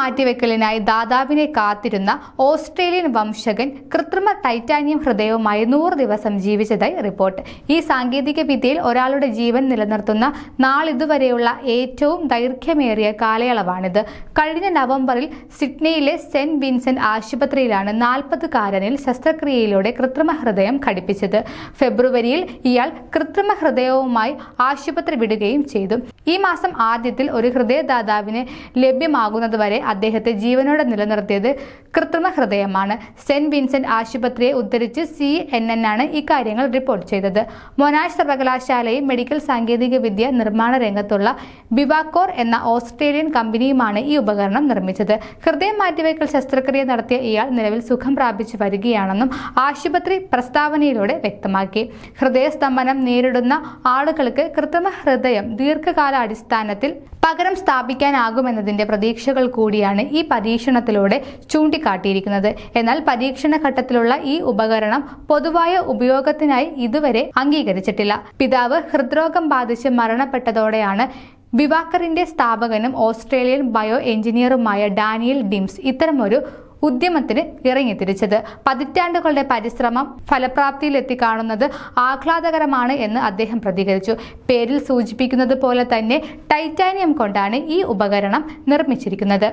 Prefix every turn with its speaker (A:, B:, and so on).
A: മാറ്റിവെക്കലിനായി ദാതാവിനെ കാത്തിരുന്ന ഓസ്ട്രേലിയൻ വംശകൻ കൃത്രിമ ടൈറ്റാനിയം ഹൃദയവുമായി നൂറ് ദിവസം ജീവിച്ചതായി റിപ്പോർട്ട്. ഈ സാങ്കേതിക വിദ്യയിൽ ഒരാളുടെ ജീവൻ നിലനിർത്തുന്ന നാളിതുവരെയുള്ള ഏറ്റവും ദൈർഘ്യമേറിയ കാലയളവാണിത്. കഴിഞ്ഞ നവംബറിൽ സിഡ്നിയിലെ സെന്റ് വിൻസെന്റ് ആശുപത്രിയിലാണ് നാൽപ്പതുകാരനിൽ ശസ്ത്രക്രിയയിലൂടെ കൃത്രിമ ഹൃദയം ഘടിപ്പിച്ചത്. ഫെബ്രുവരിയിൽ ഇയാൾ കൃത്രിമ ഹൃദയവുമായി ആശുപത്രി വിടുകയും ചെയ്തു. ഈ മാസം ആദ്യത്തിൽ ഒരു ഹൃദയദാതാവിന് ലഭ്യമാകുന്നതുവരെ അദ്ദേഹത്തെ ജീവനോടെ നിലനിർത്തിയത് കൃത്രിമ ഹൃദയമാണ്. സെന്റ് വിൻസെന്റ് ആശുപത്രിയെ ഉദ്ധരിച്ച് സി എൻ എൻ ആണ് ഇക്കാര്യങ്ങൾ റിപ്പോർട്ട് ചെയ്തത്. മൊനാഷ് സർവകലാശാലയും മെഡിക്കൽ സാങ്കേതിക വിദ്യ നിർമ്മാണ രംഗത്തുള്ള ബിവാക്കോർ എന്ന ഓസ്ട്രേലിയൻ കമ്പനിയുമാണ് ഈ ഉപകരണം നിർമ്മിച്ചത്. ഹൃദയം മാറ്റിവയ്ക്കൽ ശസ്ത്രക്രിയ നടത്തിയ ഇയാൾ നിലവിൽ സുഖം പ്രാപിച്ചു വരികയാണെന്നും ആശുപത്രി പ്രസ്താവനയിലൂടെ വ്യക്തമാക്കി. ഹൃദയസ്തംഭനം നേരിടുന്ന ആളുകൾക്ക് കൃത്രിമ ഹൃദയം ദീർഘകാല അടിസ്ഥാനത്തിൽ പകരം സ്ഥാപിക്കാനാകുമെന്നതിന്റെ പ്രതീക്ഷകൾ കൂടിയാണ് ഈ പരീക്ഷണത്തിലൂടെ ചൂണ്ടിക്കാട്ടിയിരിക്കുന്നത്. എന്നാൽ പരീക്ഷണ ഘട്ടത്തിലുള്ള ഈ ഉപകരണം പൊതുവായ ഉപയോഗത്തിനായി ഇതുവരെ അംഗീകരിച്ചിട്ടില്ല. പിതാവ് ഹൃദ്രോഗം ബാധിച്ച് മരണപ്പെട്ടതോടെയാണ് വിവാക്കറിന്റെ സ്ഥാപകനും ഓസ്ട്രേലിയൻ ബയോ എഞ്ചിനീയറുമായ ഡാനിയൽ ഡിംസ് ഇത്തരമൊരു ഉദ്യമത്തിന് ഇറങ്ങിത്തിരിച്ചത് പതിറ്റാണ്ടുകളുടെ പരിശ്രമം ഫലപ്രാപ്തിയിലെത്തി കാണുന്നത് ആഹ്ലാദകരമാണ് എന്ന് അദ്ദേഹം പ്രതികരിച്ചു. പേരിൽ സൂചിപ്പിക്കുന്നത് പോലെ തന്നെ ടൈറ്റാനിയം കൊണ്ടാണ് ഈ ഉപകരണം നിർമ്മിച്ചിരിക്കുന്നത്.